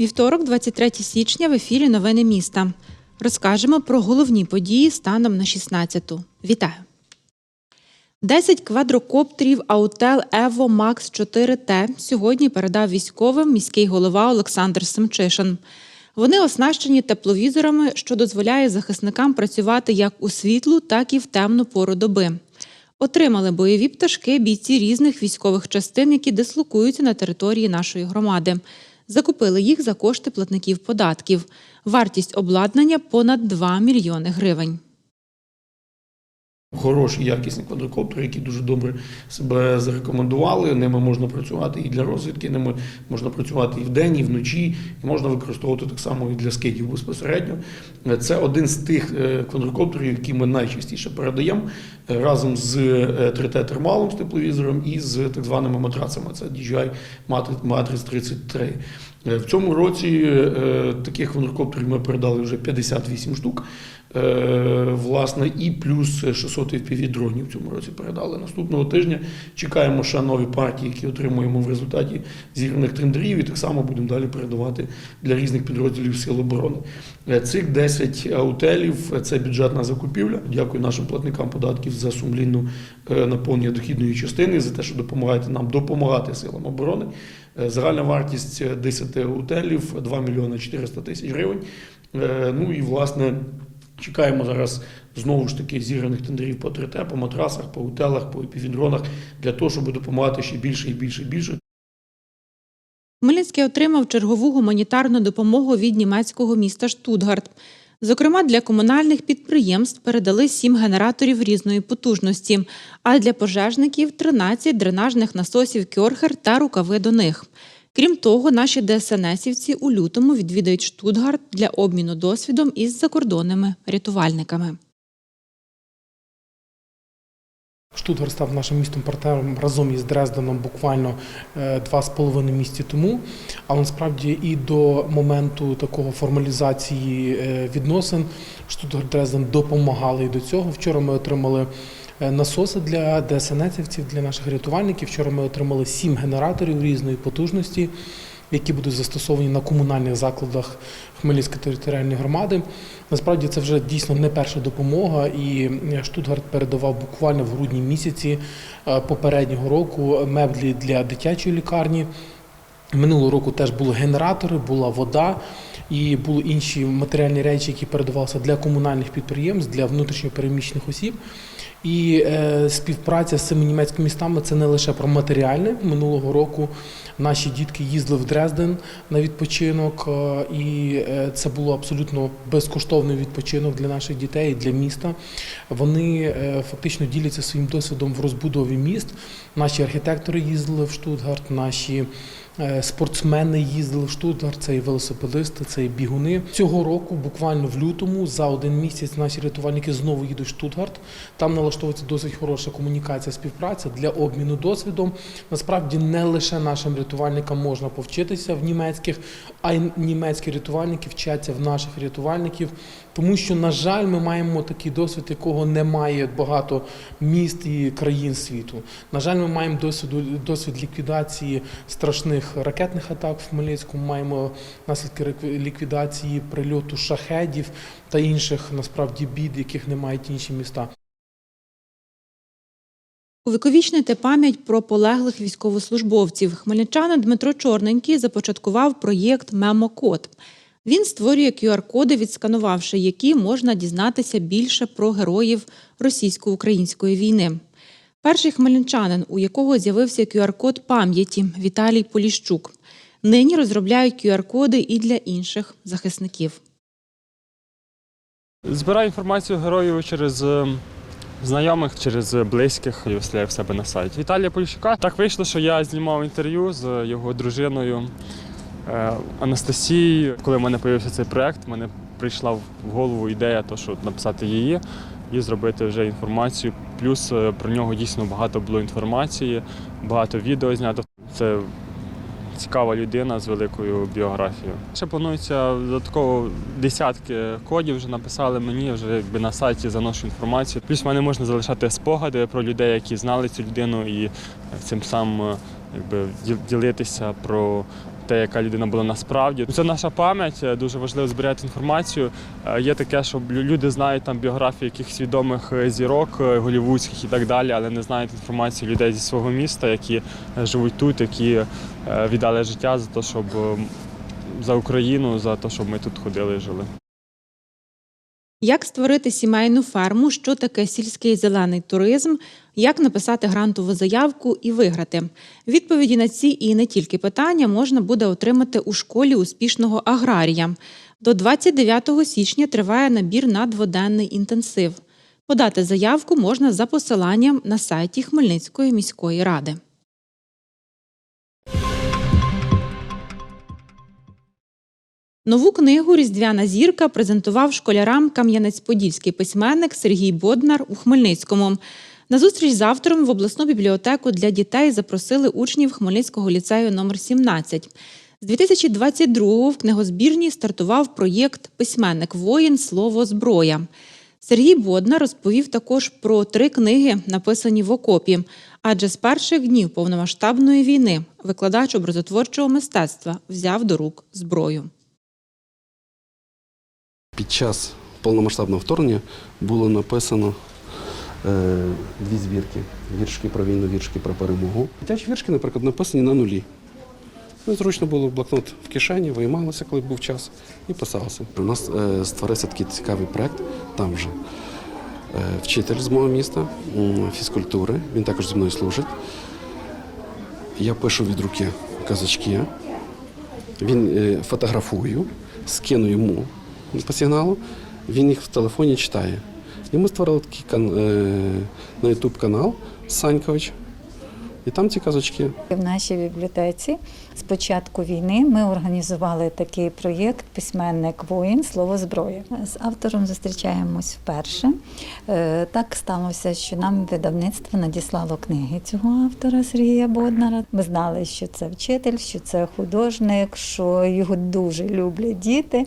Вівторок, 23 січня, в ефірі Новини міста. Розкажемо про головні події станом на 16-ту. Вітаю! 10 квадрокоптерів Аутел Ево Макс 4Т сьогодні передав військовим міський голова Олександр Семчишин. Вони оснащені тепловізорами, що дозволяє захисникам працювати як у світлу, так і в темну пору доби. Отримали бойові пташки бійці різних військових частин, які дислокуються на території нашої громади. Закупили їх за кошти платників податків. Вартість обладнання понад 2 мільйони гривень. Хороші, якісні квадрокоптери, які дуже добре себе зарекомендували. Ними можна працювати і для розвідки, ними можна працювати і вдень, і вночі, і можна використовувати так само і для скидів безпосередньо. Це один з тих е, квадрокоптерів, які ми найчастіше передаємо разом з 3T-термалом з тепловізором і з так званими матрацами. Це DJI Matrix 33. Е, В цьому році е, таких квадрокоптерів ми передали вже 58 штук. Е, Власне, і плюс 600 fpv дронів в цьому році передали. Наступного тижня чекаємо ще нові партії, які отримуємо в результаті зіграних тендерів, і так само будемо далі передавати для різних підрозділів Сил оборони. Е, Цих 10 аутелів це бюджетна закупівля. Дякую нашим платникам податків за сумлінну е, наповнення дохідної частини, за те, що допомагаєте нам допомагати силам оборони. Е, Загальна вартість 10 аутелів 2 мільйони 400 тисяч гривень. Е, Ну і власне. Чекаємо зараз знову ж таки зіграних тендерів по 3Т, по матрасах, по утелах, по епівідронах для того, щоб допомагати ще більше і більше і більше. Хмельницький отримав чергову гуманітарну допомогу від німецького міста Штутгарт. Зокрема, для комунальних підприємств передали сім генераторів різної потужності, а для пожежників 13 дренажних насосів Кьорхер та рукави до них. Крім того, наші ДСНСівці у лютому відвідають Штутгарт для обміну досвідом із закордонними рятувальниками. Штутгар став нашим містом партнером разом із Дрезденом буквально е, два з половиною місяці тому. Але насправді і до моменту такого формалізації е, відносин Штутгар Дрезден допомагали і до цього. Вчора ми отримали е, насоси для ДСНСівців, для наших рятувальників. Вчора ми отримали сім генераторів різної потужності. Які будуть застосовані на комунальних закладах Хмельницької територіальної громади. Насправді це вже дійсно не перша допомога, і Штутгарт передавав буквально в грудні місяці е, попереднього року меблі для дитячої лікарні. Минулого року теж були генератори, була вода і були інші матеріальні речі, які передавалися для комунальних підприємств, для внутрішньопереміщених осіб. І е, співпраця з цими німецькими містами це не лише про матеріальне. Минулого року наші дітки їздили в Дрезден на відпочинок, е, і е, це було абсолютно безкоштовний відпочинок для наших дітей, для міста. Вони е, фактично діляться своїм досвідом в розбудові міст. Наші архітектори їздили в Штутгарт, наші Спортсмени їздили в Штутгарт, це і велосипедисти, це і бігуни. Цього року, буквально в лютому, за один місяць наші рятувальники знову їдуть в Штутгарт. Там налаштовується досить хороша комунікація, співпраця для обміну досвідом. Насправді не лише нашим рятувальникам можна повчитися в німецьких, а й німецькі рятувальники вчаться в наших рятувальників. Тому що, на жаль, ми маємо такий досвід, якого немає багато міст і країн світу. На жаль, ми маємо досвід, досвід ліквідації страшних ракетних атак в Хмельницькому. Маємо наслідки ліквідації прильоту шахедів та інших насправді бід, яких не мають інші міста. Увіковічнити пам'ять про полеглих військовослужбовців. Хмельничанин Дмитро Чорненький започаткував проєкт Мемокод. Він створює QR-коди, відсканувавши які можна дізнатися більше про героїв російсько-української війни. Перший хмельничанин, у якого з'явився QR-код пам'яті Віталій Поліщук. Нині розробляють QR-коди і для інших захисників. Збираю інформацію героїв через е, знайомих, через близьких і в себе на сайті. Віталія Поліщука. Так вийшло, що я знімав інтерв'ю з його дружиною е, Анастасією. Коли в мене з'явився цей проєкт, в мене прийшла в голову ідея, то, що написати її і зробити вже інформацію. Плюс е, про нього дійсно багато було інформації, багато відео знято. Це цікава людина з великою біографією. Ще планується додатково десятки кодів вже написали мені, вже якби на сайті заношу інформацію. Плюс в мене можна залишати спогади про людей, які знали цю людину, і цим самим е, якби ділитися про те, яка людина була насправді. Це наша пам'ять, е, дуже важливо збирати інформацію. Е, Є таке, що люди знають там біографії якихось відомих е, зірок голівудських і так далі, але не знають інформацію людей зі свого міста, які живуть тут, які віддали життя за те, щоб за Україну, за те, щоб ми тут ходили і жили. Як створити сімейну ферму, що таке сільський зелений туризм, як написати грантову заявку і виграти? Відповіді на ці і не тільки питання можна буде отримати у школі успішного аграрія. До 29 січня триває набір на дводенний інтенсив. Подати заявку можна за посиланням на сайті Хмельницької міської ради. Нову книгу Різдвяна зірка презентував школярам кам'янець-подільський письменник Сергій Боднар у Хмельницькому. На зустріч з автором в обласну бібліотеку для дітей запросили учнів Хмельницького ліцею номер 17. З 2022-го в книгозбірні стартував проєкт Письменник воїн Слово зброя. Сергій Боднар розповів також про три книги, написані в окопі. Адже з перших днів повномасштабної війни викладач образотворчого мистецтва взяв до рук зброю. Під час повномасштабного вторгнення було написано е, дві збірки: віршки про війну, віршки про перемогу. Дитячі віршки, наприклад, написані на нулі. Ну, зручно було блокнот в кишені, виймалося, коли був час, і писалося. У нас е, створився такий цікавий проєкт, там вже е, вчитель з мого міста, фізкультури, він також зі мною служить. Я пишу від руки казачки, він е, фотографую, скину йому по сигналу, він їх в телефоні читає. І ми створили такий е, на YouTube канал Санькович. І там ці казочки. В нашій бібліотеці з початку війни ми організували такий проєкт Письменник воїн Слово зброя. З автором зустрічаємось вперше. Е, Так сталося, що нам видавництво надіслало книги цього автора Сергія Боднара. Ми знали, що це вчитель, що це художник, що його дуже люблять діти.